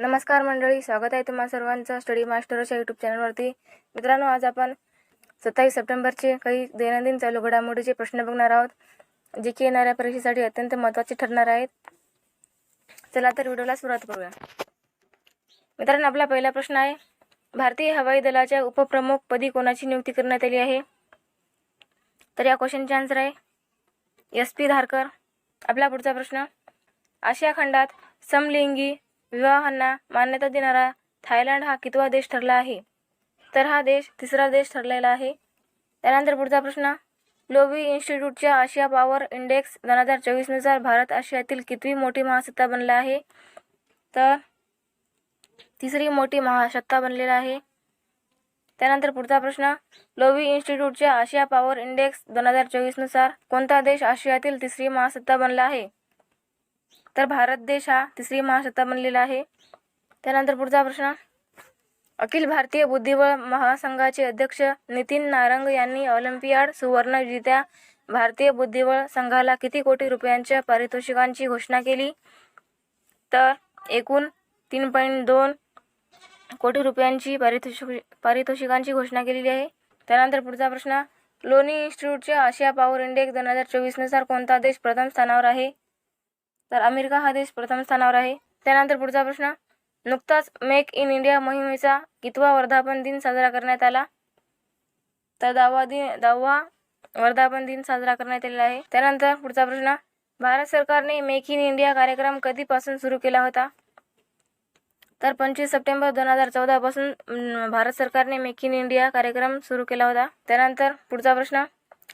नमस्कार मंडळी स्वागत आहे तुम्हा सर्वांचं स्टडी मास्टरच्या यूट्यूब चॅनलवरती. मित्रांनो आज आपण सत्तावीस सप्टेंबरचे काही दैनंदिन चालू घडामोडीचे प्रश्न बघणार आहोत जे की येणाऱ्या परीक्षेसाठी अत्यंत महत्त्वाचे ठरणार आहेत. चला तर व्हिडिओला सुरुवात करूया. मित्रांनो आपला पहिला प्रश्न आहे भारतीय हवाई दलाच्या उपप्रमुख पदी कोणाची नियुक्ती करण्यात आली आहे? तर या क्वेश्चनचे आन्सर आहे एस पी धारकर. आपला पुढचा प्रश्न आशिया खंडात समलिंगी विवाहांना मान्यता देणारा थायलंड हा कितवा देश ठरला आहे? तर हा देश तिसरा देश ठरलेला आहे. त्यानंतर पुढचा प्रश्न. लोवी इन्स्टिट्यूटच्या आशिया पॉवर इंडेक्स दोन हजार चोवीसनुसार भारत आशियातील कितवी मोठी महासत्ता बनला आहे? तर तिसरी मोठी महासत्ता बनलेला आहे. त्यानंतर पुढचा प्रश्न. लोवी इन्स्टिट्यूटच्या आशिया पॉवर इंडेक्स दोन हजार चोवीसनुसार कोणता देश आशियातील तिसरी महासत्ता बनला आहे? तर भारत देश हा तिसरी महासत्ता बनलेला आहे. त्यानंतर पुढचा प्रश्न. अखिल भारतीय बुद्धिबळ महासंघाचे अध्यक्ष नितीन नारंग यांनी ऑलिम्पियाड सुवर्ण विजेत्या भारतीय बुद्धिबळ संघाला किती कोटी रुपयांच्या पारितोषिकांची घोषणा केली? तर एकूण तीन पॉईंट दोन कोटी रुपयांची पारितोषिक पारितोषिकांची घोषणा केलेली आहे. त्यानंतर पुढचा प्रश्न. लोणी इन्स्टिट्यूटच्या आशिया पॉवर इंडेक्स दोन हजार चोवीसनुसार कोणता देश प्रथम स्थानावर आहे? तर अमेरिका हा देश प्रथम स्थानावर आहे. त्यानंतर पुढचा प्रश्न नुकताच मेक इन इंडिया मोहिमेचा कितवा वर्धापन दिन साजरा करण्यात आला? तर दहावा दिन दहावा वर्धापन दिन साजरा करण्यात आलेला आहे. त्यानंतर पुढचा प्रश्न भारत सरकारने मेक इन इंडिया कार्यक्रम कधीपासून सुरू केला होता? तर पंचवीस सप्टेंबर दोन हजार चौदापासून भारत सरकारने मेक इन इंडिया कार्यक्रम सुरू केला होता. त्यानंतर पुढचा प्रश्न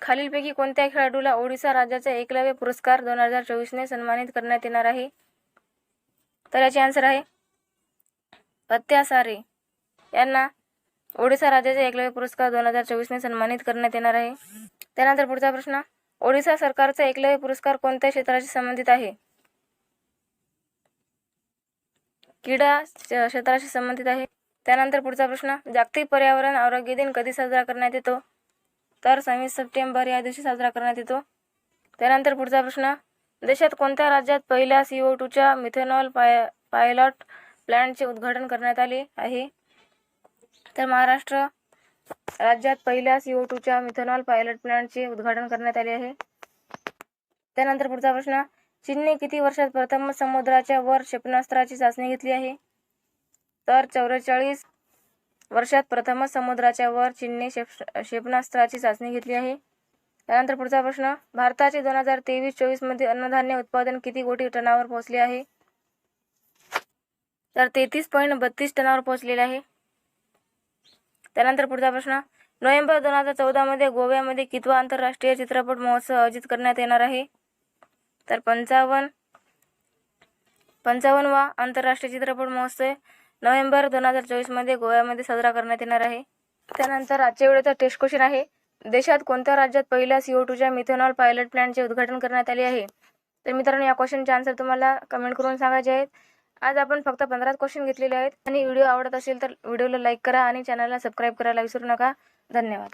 खालीलपैकी कोणत्या खेळाडूला ओडिसा राज्याचा एकलव्य पुरस्कार दोन हजार चोवीसने सन्मानित करण्यात येणार आहे? तर याचे आन्सर आहे अत्यासारे यांना ओडिसा राज्याचा एकलव्य पुरस्कार दोन हजार चोवीसने सन्मानित करण्यात येणार आहे. त्यानंतर पुढचा प्रश्न ओडिशा सरकारचा एकलव्य पुरस्कार कोणत्या क्षेत्राशी संबंधित आहे? क्रीडा क्षेत्राशी संबंधित आहे. त्यानंतर पुढचा प्रश्न जागतिक पर्यावरण आरोग्य दिन कधी साजरा करण्यात येतो? तर सव्वीस सप्टेंबर या दिवशी साजरा करण्यात येतो. त्यानंतर पुढचा प्रश्न देशात कोणत्या राज्यात पहिल्या सी ओ टूच्या मिथेनॉल पाय पायलॉट प्लॅन्टचे उद्घाटन करण्यात आले आहे? तर महाराष्ट्र राज्यात पहिल्या सी ओ टूच्या मिथेनॉल पायलट प्लॅन्टचे उद्घाटन करण्यात आले आहे. त्यानंतर पुढचा प्रश्न चीनने किती वर्षात प्रथम समुद्राच्या वर क्षेपणास्त्राची चाचणी घेतली आहे? तर चौवेचाळीस वर्षात प्रथमच समुद्राच्या वर चीनने क्षेप क्षेपणास्त्राची चाचणी घेतली आहे. त्यानंतर पुढचा प्रश्न भारताचे दोन हजार तेवीस चोवीसमध्ये अन्नधान्य उत्पादन किती कोटी टनावर पोहोचले आहे? तर तेहतीस पॉईंट बत्तीस टनावर पोहोचलेले आहे. त्यानंतर पुढचा प्रश्न नोव्हेंबर दोन हजार चौदामध्ये गोव्यामध्ये कितवा आंतरराष्ट्रीय चित्रपट महोत्सव आयोजित करण्यात येणार आहे? तर पंचावन्न पंचावन्नवा आंतरराष्ट्रीय चित्रपट महोत्सव नोव्हेंबर दोन हजार चोवीसमध्ये गोव्यामध्ये साजरा करण्यात येणार आहे. त्यानंतर आजच्या वेळेचा टेस्ट क्वेश्चन आहे. देशात कोणत्या राज्यात पहिल्या सीओ ओ टूच्या मिथेनॉल पायलट प्लॅनचे उद्घाटन करण्यात आले आहे? तर मित्रांनो या क्वेश्चनचे आन्सर तुम्हाला कमेंट करून सांगायचे आहेत. आज आपण फक्त पंधराच क्वेश्चन घेतलेले आहेत. आणि व्हिडिओ आवडत असेल तर व्हिडिओला लाईक करा आणि चॅनलला सबस्क्राईब करायला विसरू नका. धन्यवाद.